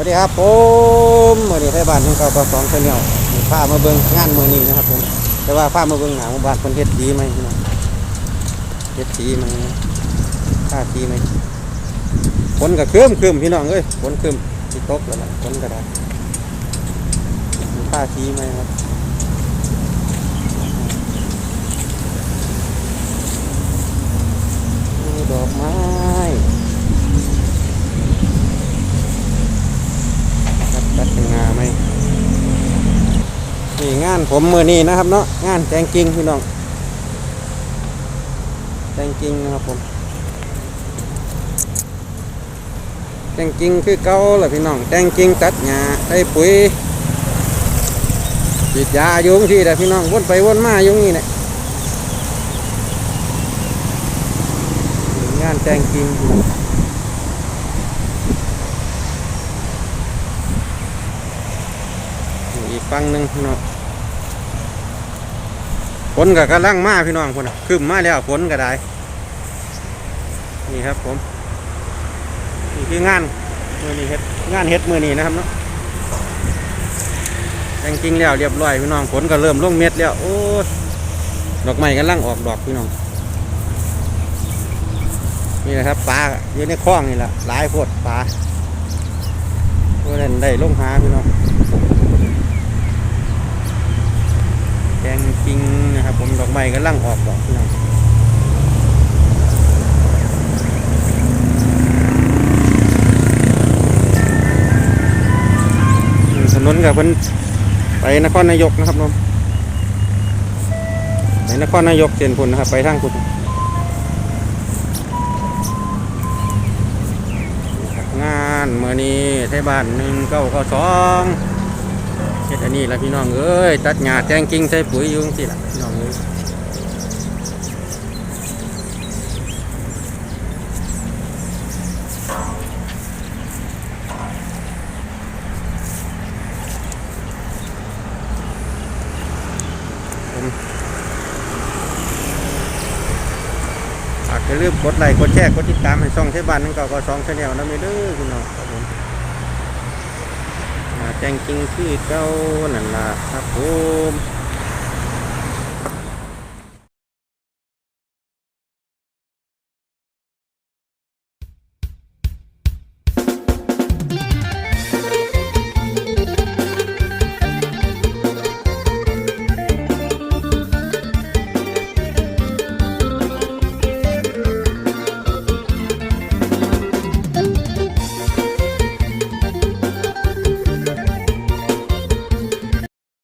วัสดีครับผมวันนี้ไทยบ้านของเก่าต่อสองเชนเนียลพามาเบิ่งงานมือนี้นะครับผมแต่ว่าพามาเบิ่งหนาของบ้านคนเฮ็ดดีไหมพี่น้องเฮ็ดดีไหมค่าดีไหมฝนก็คืมคืมพี่น้องเอ้ยฝนคืมสิตกแล้วล่ะฝนก็ได้ค่าดีไหมครับานผมมือนี้นะครับเนาะงานแจงจริงพี่น้องแจงจริงนะครับผมแจงจริงคือเก่าแหละพี่น้องแจงจริงตัดหญ้าได้ปุ๋ยฉีดยาอยู่ที่แหละพี่น้องวนไปวนมาอยู่นี่แหละงานแจงจริงองอีกฝั่งหนึ่งพี่น้องฝ นก็กำลังมาพี่น้องคนน่ะขึ้นมาแล้วฝนก็ได้ นี่ครับผม นี่คืองานมือนี้เฮ็ดงานเฮ็ดมือนี้นะครับเนาะแต่งจริงแล้วเรียบร้อยพี่น้องฝนก็เริ่มลงเม็ดแล้วโอ้ดอกไม้กำลังออกดอกพี่น้อง นี่นะครับปลาอยู่ในคลองนี่แหละหลายโพดปลาเพื่อนได้ลงหาพี่น้อง แดงจริงนะครับ ผมดอกไม้ก็ลังออกดอกน้องอืมถนนกับเพิ่นไปนครนายกนะครับน้องไปนครนายกเส้นพุนนะครับ ไปทางพุ่นงานเมื่อนี้ไทยบ้านหนึ่งเก้าเก้าสอง เฮ็ดอันนี้ละพี่น้องเอ้ยตัดหญ้าแจ้งกิ่งใส่ปุ๋ยอยู่จังซี่ล่ะพี่น้องเอ้ยฝากอย่าลืมกดไลค์กดแชร์กดติดตามให้ช่องเทศบาลนั่นก็ก็สองชาแนลนะไม่เด้อพี่น้องครับผม จงจริงคือเก้านั่นล่ะครับผม